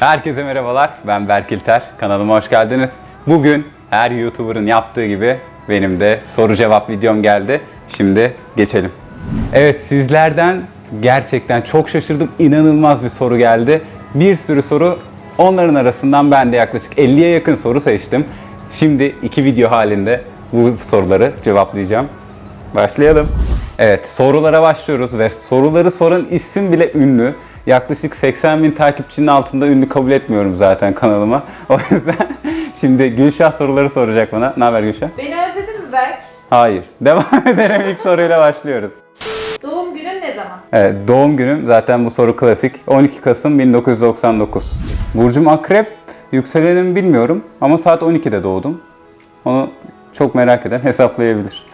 Herkese merhabalar. Ben Berk İlter. Kanalıma hoş geldiniz. Bugün her YouTuber'ın yaptığı gibi benim de soru cevap videom geldi. Şimdi geçelim. Evet sizlerden gerçekten çok şaşırdım. İnanılmaz bir soru geldi. Bir sürü soru. Onların arasından ben de yaklaşık 50'ye yakın soru seçtim. Şimdi iki video halinde bu soruları cevaplayacağım. Başlayalım. Evet sorulara başlıyoruz ve soruları soran isim bile ünlü. Yaklaşık 80 bin takipçinin altında ünlü kabul etmiyorum zaten kanalıma. O yüzden şimdi Gülşah soruları soracak bana. Ne haber Gülşah? Beni özledin mi Berk? Hayır. Devam edelim ilk soruyla başlıyoruz. Doğum günün ne zaman? Evet doğum günüm zaten bu soru klasik. 12 Kasım 1999. Burcum Akrep. Yükselenimi bilmiyorum ama saat 12'de doğdum. Onu çok merak eden hesaplayabilir.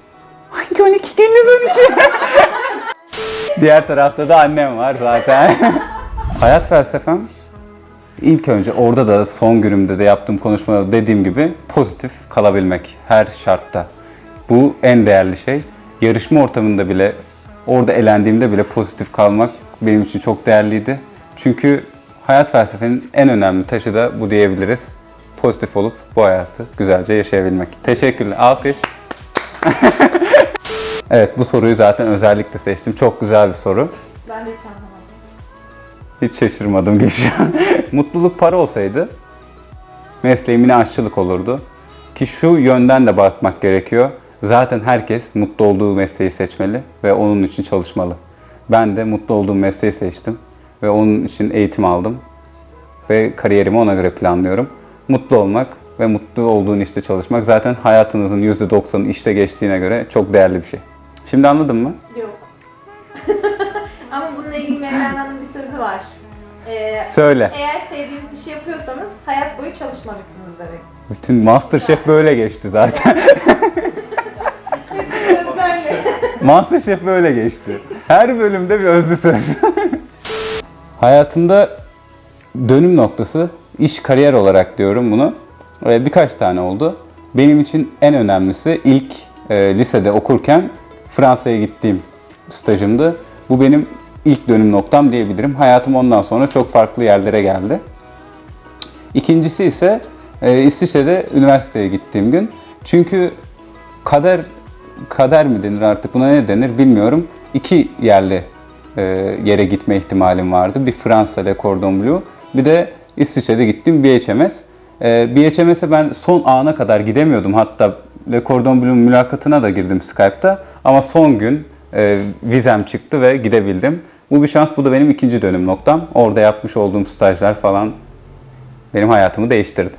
Hangi 12? Gündüz 12. Diğer tarafta da annem var zaten. Hayat felsefem ilk önce orada da son günümde de yaptığım konuşmada dediğim gibi pozitif kalabilmek her şartta. Bu en değerli şey. Yarışma ortamında bile orada elendiğimde bile pozitif kalmak benim için çok değerliydi. Çünkü hayat felsefenin en önemli taşı da bu diyebiliriz. Pozitif olup bu hayatı güzelce yaşayabilmek. Teşekkürler. Alkış. evet bu soruyu zaten özellikle seçtim. Çok güzel bir soru. Ben de hiç anlamadım. Hiç şaşırmadım Gülşah. Mutluluk para olsaydı mesleğim yine aşçılık olurdu. Ki şu yönden de bakmak gerekiyor. Zaten herkes mutlu olduğu mesleği seçmeli ve onun için çalışmalı. Ben de mutlu olduğum mesleği seçtim ve onun için eğitim aldım ve kariyerimi ona göre planlıyorum. Mutlu olmak ve mutlu olduğun işte çalışmak zaten hayatınızın %90'ı işte geçtiğine göre çok değerli bir şey. Şimdi anladın mı? Yok. Ama bununla ilgili Mevlana'nın bir sözü var. Ee, Söyle. eğer sevdiğiniz işi yapıyorsanız hayat boyu çalışmamışsınız demek. Bütün Masterchef böyle geçti zaten. Masterchef böyle geçti. Her bölümde bir özlü söz. Hayatımda dönüm noktası iş kariyer olarak diyorum bunu. Ve birkaç tane oldu. Benim için en önemlisi ilk e, lisede okurken Fransa'ya gittiğim stajımdı. Bu benim ilk dönüm noktam diyebilirim. Hayatım ondan sonra çok farklı yerlere geldi. İkincisi ise e, İsviçre'de üniversiteye gittiğim gün. Çünkü kader kader mi denir artık buna ne denir bilmiyorum. İki yerli e, yere gitme ihtimalim vardı. Bir Fransa Le Cordon Bleu, bir de İsviçre'de gittim BHMS. E, BHMS'e ben son ana kadar gidemiyordum. Hatta Cordon Bleu mülakatına da girdim Skype'ta. Ama son gün e, vizem çıktı ve gidebildim. Bu bir şans, bu da benim ikinci dönüm noktam. Orada yapmış olduğum stajlar falan benim hayatımı değiştirdi.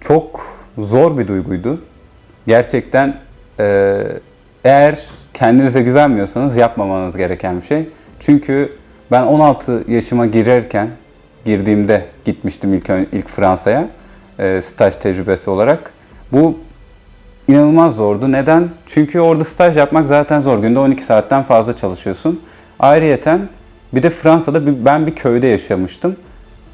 Çok zor bir duyguydu. Gerçekten e, eğer kendinize güvenmiyorsanız yapmamanız gereken bir şey. Çünkü ben 16 yaşıma girerken, girdiğimde gitmiştim ilk, ilk Fransa'ya e, staj tecrübesi olarak. Bu inanılmaz zordu. Neden? Çünkü orada staj yapmak zaten zor. Günde 12 saatten fazla çalışıyorsun. Ayrıyeten bir de Fransa'da bir- ben bir köyde yaşamıştım.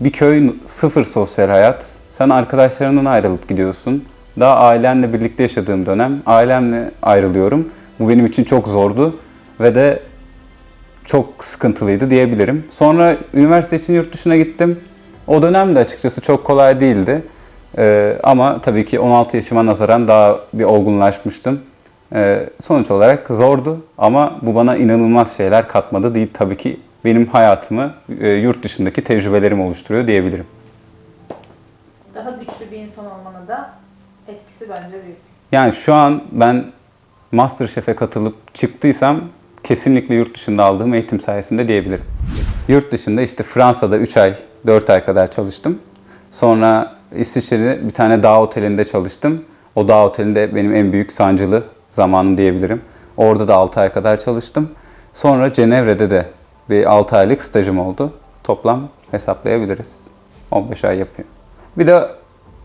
Bir köy sıfır sosyal hayat. Sen arkadaşlarından ayrılıp gidiyorsun. Daha ailenle birlikte yaşadığım dönem ailemle ayrılıyorum. Bu benim için çok zordu ve de çok sıkıntılıydı diyebilirim. Sonra üniversite için yurt dışına gittim. O dönem de açıkçası çok kolay değildi. Ee, ama tabii ki 16 yaşıma nazaran daha bir olgunlaşmıştım. Ee, sonuç olarak zordu ama bu bana inanılmaz şeyler katmadı değil. Tabii ki benim hayatımı e, yurt dışındaki tecrübelerim oluşturuyor diyebilirim. Daha güçlü bir insan olmana da etkisi bence büyük. Yani şu an ben Masterchef'e katılıp çıktıysam kesinlikle yurt dışında aldığım eğitim sayesinde diyebilirim. Yurt dışında işte Fransa'da 3 ay, 4 ay kadar çalıştım. Sonra İsviçre'de bir tane dağ otelinde çalıştım. O dağ otelinde benim en büyük sancılı zamanım diyebilirim. Orada da 6 ay kadar çalıştım. Sonra Cenevre'de de bir 6 aylık stajım oldu. Toplam hesaplayabiliriz. 15 ay yapıyor. Bir de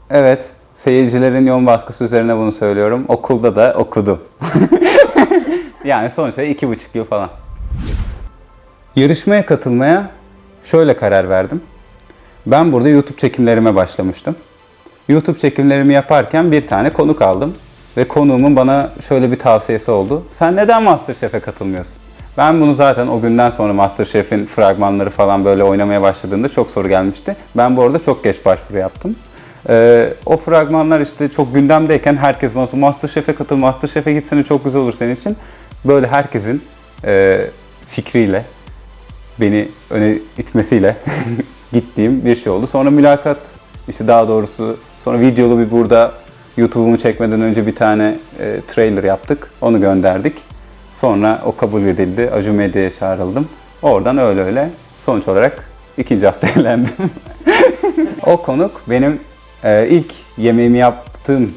evet seyircilerin yoğun baskısı üzerine bunu söylüyorum. Okulda da okudum. yani sonuçta iki buçuk yıl falan. Yarışmaya katılmaya şöyle karar verdim. Ben burada YouTube çekimlerime başlamıştım. YouTube çekimlerimi yaparken bir tane konuk aldım. Ve konuğumun bana şöyle bir tavsiyesi oldu. Sen neden Masterchef'e katılmıyorsun? Ben bunu zaten o günden sonra Masterchef'in fragmanları falan böyle oynamaya başladığında çok soru gelmişti. Ben bu arada çok geç başvuru yaptım. Ee, o fragmanlar işte çok gündemdeyken herkes bana Masterchef'e katıl, Masterchef'e gitsene çok güzel olur senin için. Böyle herkesin e, fikriyle, beni öne itmesiyle gittiğim bir şey oldu. Sonra mülakat, işte daha doğrusu sonra videolu bir burada YouTube'umu çekmeden önce bir tane e, trailer yaptık. Onu gönderdik. Sonra o kabul edildi. Aju Medya'ya çağrıldım. Oradan öyle öyle sonuç olarak ikinci hafta eğlendim. o konuk benim e, ilk yemeğimi yaptığım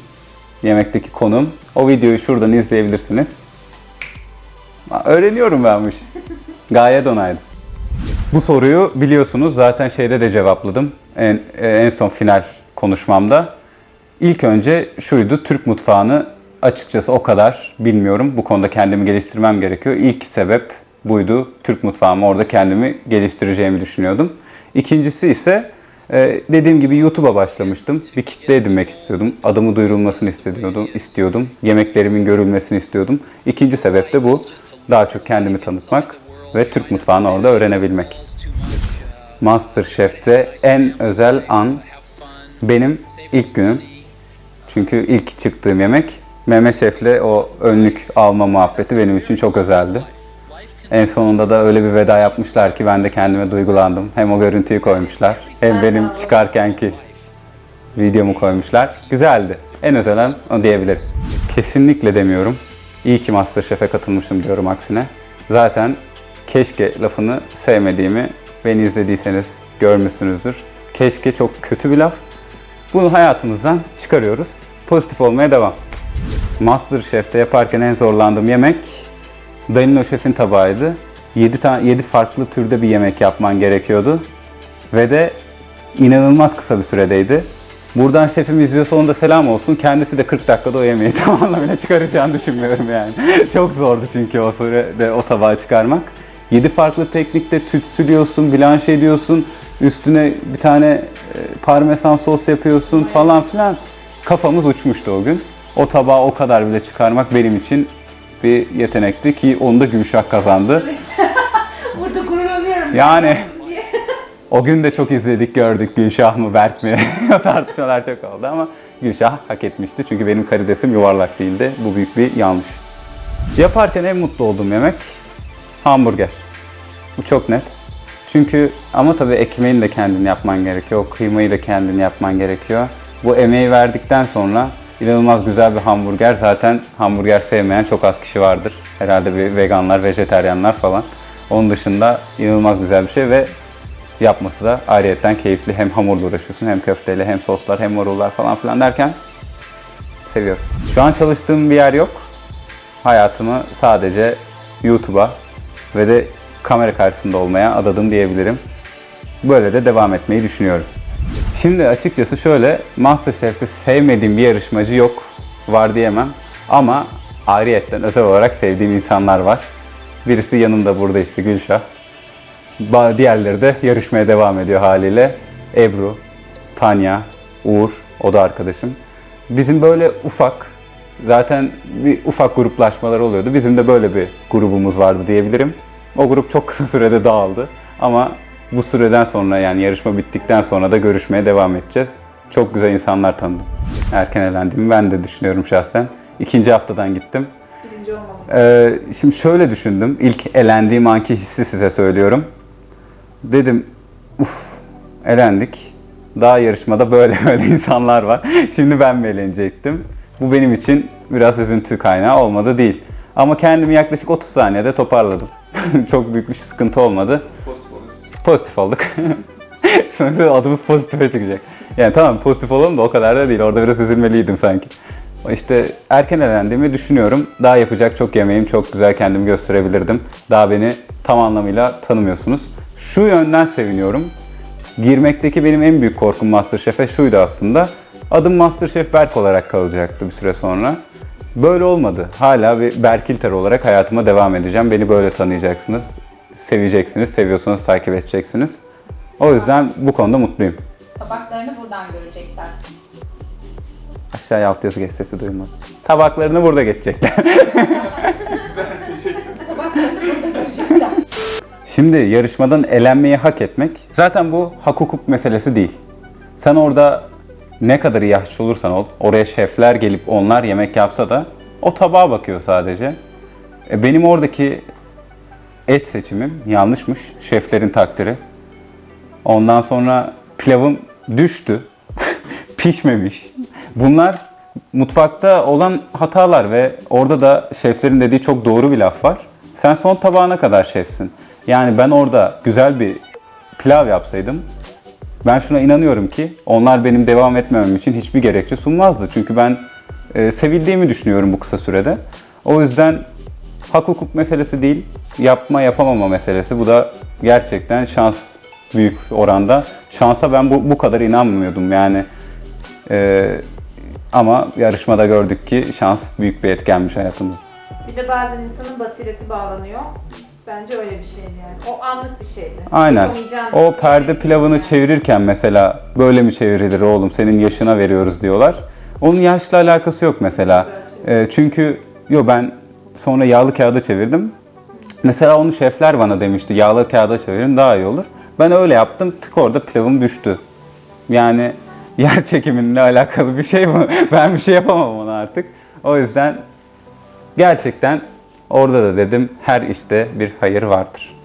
yemekteki konum. O videoyu şuradan izleyebilirsiniz. Öğreniyorum benmiş. Gayet onaylı. Bu soruyu biliyorsunuz zaten şeyde de cevapladım. En, en son final konuşmamda. İlk önce şuydu, Türk mutfağını açıkçası o kadar bilmiyorum. Bu konuda kendimi geliştirmem gerekiyor. İlk sebep buydu. Türk mutfağımı orada kendimi geliştireceğimi düşünüyordum. İkincisi ise e, dediğim gibi YouTube'a başlamıştım. Bir kitle edinmek istiyordum. Adımı duyurulmasını istiyordum. istiyordum. Yemeklerimin görülmesini istiyordum. İkinci sebep de bu. Daha çok kendimi tanıtmak ve Türk mutfağını orada öğrenebilmek. Masterchef'te en özel an benim ilk günüm. Çünkü ilk çıktığım yemek Mehmet Şef'le o önlük alma muhabbeti benim için çok özeldi. En sonunda da öyle bir veda yapmışlar ki ben de kendime duygulandım. Hem o görüntüyü koymuşlar hem benim çıkarkenki videomu koymuşlar. Güzeldi. En özel an o diyebilirim. Kesinlikle demiyorum. İyi ki Masterchef'e katılmışım diyorum aksine. Zaten keşke lafını sevmediğimi beni izlediyseniz görmüşsünüzdür. Keşke çok kötü bir laf. Bunu hayatımızdan çıkarıyoruz. Pozitif olmaya devam. Masterchef'te yaparken en zorlandığım yemek Danilo Şef'in tabağıydı. 7 tane 7 farklı türde bir yemek yapman gerekiyordu. Ve de inanılmaz kısa bir süredeydi. Buradan şefim izliyorsa ona da selam olsun. Kendisi de 40 dakikada o yemeği tam anlamıyla çıkaracağını düşünmüyorum yani. Çok zordu çünkü o sürede o tabağı çıkarmak. 7 farklı teknikte tütsülüyorsun, blanş ediyorsun. Üstüne bir tane e, parmesan sos yapıyorsun falan filan. Kafamız uçmuştu o gün. O tabağı o kadar bile çıkarmak benim için bir yetenekti ki onu da Gülşah kazandı. Burada gururlanıyorum. Yani o gün de çok izledik, gördük Gülşah mı Berk mi? tartışmalar çok oldu ama Gülşah hak etmişti. Çünkü benim karidesim yuvarlak değildi. Bu büyük bir yanlış. Yaparken en mutlu olduğum yemek hamburger. Bu çok net. Çünkü ama tabii ekmeğini de kendin yapman gerekiyor. Kıymayı da kendin yapman gerekiyor. Bu emeği verdikten sonra inanılmaz güzel bir hamburger. Zaten hamburger sevmeyen çok az kişi vardır. Herhalde bir veganlar, vejeteryanlar falan. Onun dışında inanılmaz güzel bir şey ve yapması da ayrıyetten keyifli. Hem hamurla uğraşıyorsun hem köfteyle hem soslar hem marullar falan filan derken seviyoruz. Şu an çalıştığım bir yer yok. Hayatımı sadece YouTube'a ve de kamera karşısında olmaya adadım diyebilirim. Böyle de devam etmeyi düşünüyorum. Şimdi açıkçası şöyle, Masterchef'te sevmediğim bir yarışmacı yok, var diyemem. Ama ayrıyetten özel olarak sevdiğim insanlar var. Birisi yanımda burada işte Gülşah. Diğerleri de yarışmaya devam ediyor haliyle. Ebru, Tanya, Uğur, o da arkadaşım. Bizim böyle ufak, zaten bir ufak gruplaşmalar oluyordu. Bizim de böyle bir grubumuz vardı diyebilirim. O grup çok kısa sürede dağıldı. Ama bu süreden sonra yani yarışma bittikten sonra da görüşmeye devam edeceğiz. Çok güzel insanlar tanıdım. Erken elendiğimi ben de düşünüyorum şahsen. İkinci haftadan gittim. Birinci olmalı. Ee, şimdi şöyle düşündüm. İlk elendiğim anki hissi size söylüyorum. Dedim, uf, elendik. Daha yarışmada böyle böyle insanlar var. Şimdi ben mi elenecektim? Bu benim için biraz üzüntü kaynağı olmadı değil. Ama kendimi yaklaşık 30 saniyede toparladım. Çok büyük bir sıkıntı olmadı. Pozitif olduk. Sonra adımız pozitife çıkacak. Yani tamam pozitif olalım da o kadar da değil. Orada biraz üzülmeliydim sanki. İşte erken elendiğimi düşünüyorum. Daha yapacak çok yemeğim, çok güzel kendimi gösterebilirdim. Daha beni tam anlamıyla tanımıyorsunuz. Şu yönden seviniyorum. Girmekteki benim en büyük korkum Masterchef'e şuydu aslında. Adım Masterchef Berk olarak kalacaktı bir süre sonra. Böyle olmadı. Hala bir Berkilter olarak hayatıma devam edeceğim. Beni böyle tanıyacaksınız. Seveceksiniz. Seviyorsanız takip edeceksiniz. O yüzden bu konuda mutluyum. Tabaklarını buradan görecekler. Aşağıya alt yazı geç sesi duyulmadı. Tabaklarını burada geçecekler. Görecekler. Şimdi yarışmadan elenmeyi hak etmek zaten bu hak hukuk meselesi değil. Sen orada ne kadar iyi aşçı olursan ol, oraya şefler gelip onlar yemek yapsa da o tabağa bakıyor sadece. E, benim oradaki et seçimim yanlışmış. Şeflerin takdiri. Ondan sonra pilavım düştü. Pişmemiş. Bunlar mutfakta olan hatalar ve orada da şeflerin dediği çok doğru bir laf var. Sen son tabağına kadar şefsin. Yani ben orada güzel bir pilav yapsaydım ben şuna inanıyorum ki onlar benim devam etmemem için hiçbir gerekçe sunmazdı. Çünkü ben e, sevildiğimi düşünüyorum bu kısa sürede. O yüzden hak hukuk meselesi değil, yapma yapamama meselesi. Bu da gerçekten şans büyük oranda. Şansa ben bu, bu kadar inanmıyordum yani. E, ama yarışmada gördük ki şans büyük bir etkenmiş hayatımızda. Bir de bazen insanın basireti bağlanıyor. Bence öyle bir şeydi yani. O anlık bir şeydi. Aynen. O perde pilavını çevirirken mesela böyle mi çevrilir oğlum senin yaşına veriyoruz diyorlar. Onun yaşla alakası yok mesela. Ee, çünkü yo ben sonra yağlı kağıda çevirdim. Mesela onu şefler bana demişti yağlı kağıda çevirin daha iyi olur. Ben öyle yaptım tık orada pilavım düştü. Yani yer çekiminle alakalı bir şey bu. Ben bir şey yapamam ona artık. O yüzden gerçekten orada da dedim her işte bir hayır vardır.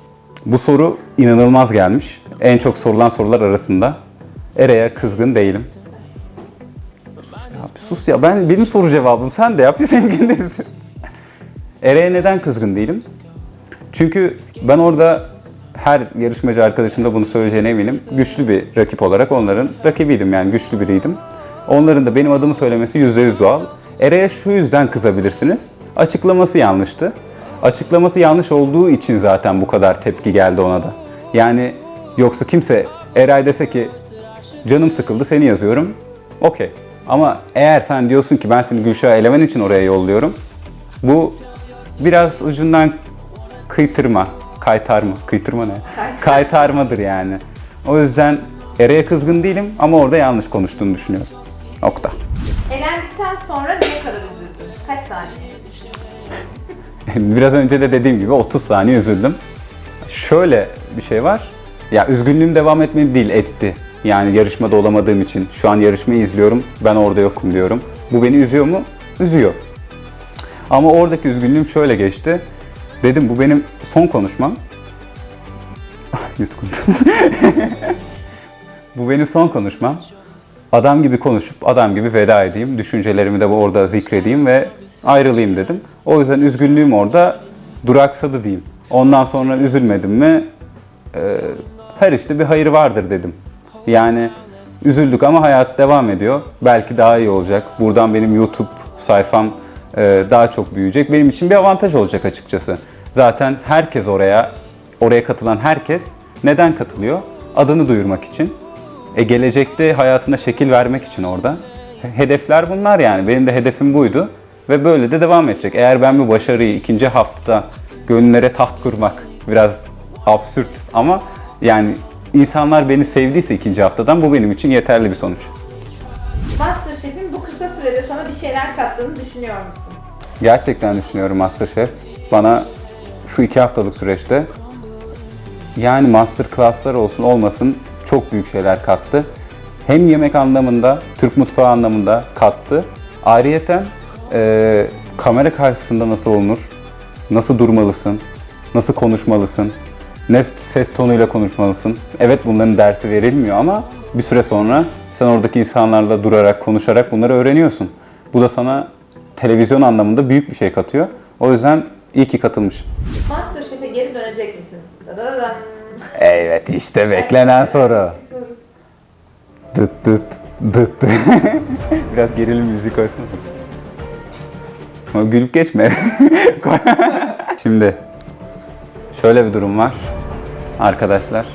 Bu soru inanılmaz gelmiş. En çok sorulan sorular arasında. Ere'ye kızgın değilim. Ya bir sus ya ben benim soru cevabım sen de yap ya seninkini. Ere'ye neden kızgın değilim? Çünkü ben orada her yarışmacı arkadaşım da bunu söyleyeceğine eminim. Güçlü bir rakip olarak onların rakibiydim yani güçlü biriydim. Onların da benim adımı söylemesi %100 doğal. Ere'ye şu yüzden kızabilirsiniz. Açıklaması yanlıştı. Açıklaması yanlış olduğu için zaten bu kadar tepki geldi ona da. Yani yoksa kimse Eray dese ki canım sıkıldı seni yazıyorum. Okey. Ama eğer sen diyorsun ki ben seni Gülşah'a elemen için oraya yolluyorum. Bu biraz ucundan kıytırma, kaytarma, kıytırma ne? Kaytar. Kaytarmadır yani. O yüzden Eray'a kızgın değilim ama orada yanlış konuştuğunu düşünüyorum. Nokta. Elendikten sonra ne kadar üzüldün? Kaç saniye? Biraz önce de dediğim gibi 30 saniye üzüldüm. Şöyle bir şey var. Ya üzgünlüğüm devam etmedi değil, etti. Yani yarışmada olamadığım için. Şu an yarışmayı izliyorum, ben orada yokum diyorum. Bu beni üzüyor mu? Üzüyor. Ama oradaki üzgünlüğüm şöyle geçti. Dedim bu benim son konuşmam. Yutkundum. bu benim son konuşmam. Adam gibi konuşup adam gibi veda edeyim. Düşüncelerimi de orada zikredeyim ve ayrılayım dedim. O yüzden üzgünlüğüm orada duraksadı diyeyim. Ondan sonra üzülmedim mi e, her işte bir hayır vardır dedim. Yani üzüldük ama hayat devam ediyor. Belki daha iyi olacak. Buradan benim YouTube sayfam e, daha çok büyüyecek. Benim için bir avantaj olacak açıkçası. Zaten herkes oraya, oraya katılan herkes neden katılıyor? Adını duyurmak için. E gelecekte hayatına şekil vermek için orada. He- Hedefler bunlar yani. Benim de hedefim buydu. Ve böyle de devam edecek. Eğer ben bu başarıyı ikinci haftada gönüllere taht kurmak biraz absürt ama yani insanlar beni sevdiyse ikinci haftadan bu benim için yeterli bir sonuç. Masterchef'in bu kısa sürede sana bir şeyler kattığını düşünüyor musun? Gerçekten düşünüyorum Masterchef. Bana şu iki haftalık süreçte yani master class'lar olsun olmasın çok büyük şeyler kattı. Hem yemek anlamında, Türk mutfağı anlamında kattı. Ayrıyeten e, kamera karşısında nasıl olunur, nasıl durmalısın, nasıl konuşmalısın, ne ses tonuyla konuşmalısın. Evet bunların dersi verilmiyor ama bir süre sonra sen oradaki insanlarla durarak, konuşarak bunları öğreniyorsun. Bu da sana televizyon anlamında büyük bir şey katıyor. O yüzden iyi ki katılmışım. Masterchef'e geri dönecek misin? Dadadadam. Evet işte beklenen soru. Dıt dıt dıt. Biraz gerilim müzik olsun. Ama gülüp geçme. Şimdi şöyle bir durum var arkadaşlar.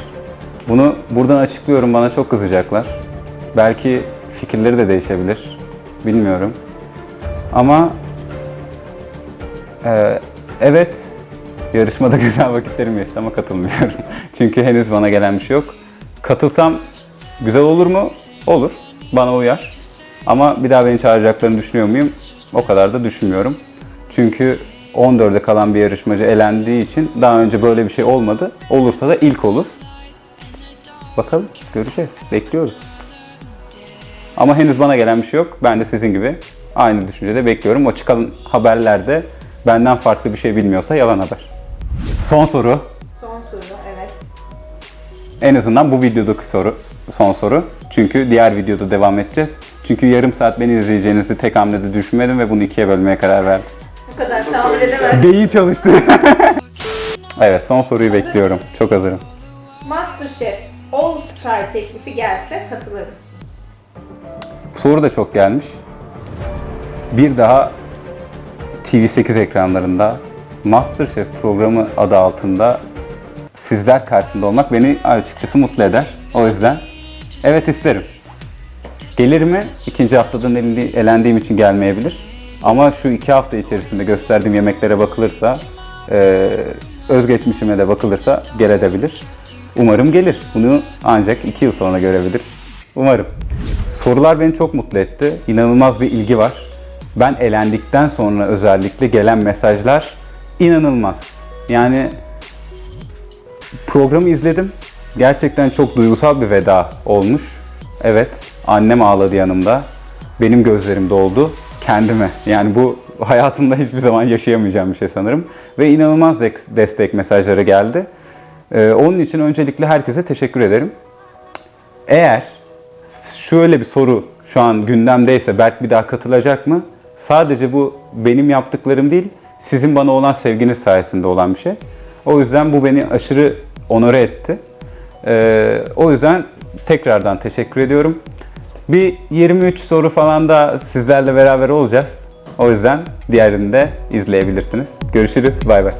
Bunu buradan açıklıyorum bana çok kızacaklar. Belki fikirleri de değişebilir. Bilmiyorum. Ama ee, evet, yarışmada güzel vakitlerim geçti ama katılmıyorum. Çünkü henüz bana gelen bir şey yok. Katılsam güzel olur mu? Olur. Bana uyar. Ama bir daha beni çağıracaklarını düşünüyor muyum? O kadar da düşünmüyorum. Çünkü 14'e kalan bir yarışmacı elendiği için daha önce böyle bir şey olmadı. Olursa da ilk olur. Bakalım göreceğiz. Bekliyoruz. Ama henüz bana gelen bir şey yok. Ben de sizin gibi aynı düşüncede bekliyorum. O çıkan haberlerde benden farklı bir şey bilmiyorsa yalan haber. Son soru. Son soru evet. En azından bu videodaki soru. Son soru. Çünkü diğer videoda devam edeceğiz. Çünkü yarım saat beni izleyeceğinizi tek hamlede düşünmedim ve bunu ikiye bölmeye karar verdim. Bu kadar tahammül edemez. Beyin çalıştı. evet son soruyu bekliyorum. Çok hazırım. Masterchef All Star teklifi gelse katılır mısın? Soru da çok gelmiş. Bir daha TV8 ekranlarında Masterchef programı adı altında sizler karşısında olmak beni açıkçası mutlu eder. O yüzden evet isterim. Gelir mi? İkinci haftadan elendi- elendiğim için gelmeyebilir. Ama şu iki hafta içerisinde gösterdiğim yemeklere bakılırsa, e, özgeçmişime de bakılırsa gelebilir. Umarım gelir. Bunu ancak iki yıl sonra görebilir. Umarım. Sorular beni çok mutlu etti. İnanılmaz bir ilgi var. Ben elendikten sonra özellikle gelen mesajlar inanılmaz. Yani programı izledim. Gerçekten çok duygusal bir veda olmuş. Evet, annem ağladı yanımda. Benim gözlerim doldu. Kendime. Yani bu hayatımda hiçbir zaman yaşayamayacağım bir şey sanırım. Ve inanılmaz destek mesajları geldi. Ee, onun için öncelikle herkese teşekkür ederim. Eğer şöyle bir soru şu an gündemdeyse Berk bir daha katılacak mı? Sadece bu benim yaptıklarım değil, sizin bana olan sevginiz sayesinde olan bir şey. O yüzden bu beni aşırı onore etti. Ee, o yüzden tekrardan teşekkür ediyorum. Bir 23 soru falan da sizlerle beraber olacağız. O yüzden diğerini de izleyebilirsiniz. Görüşürüz. Bay bay.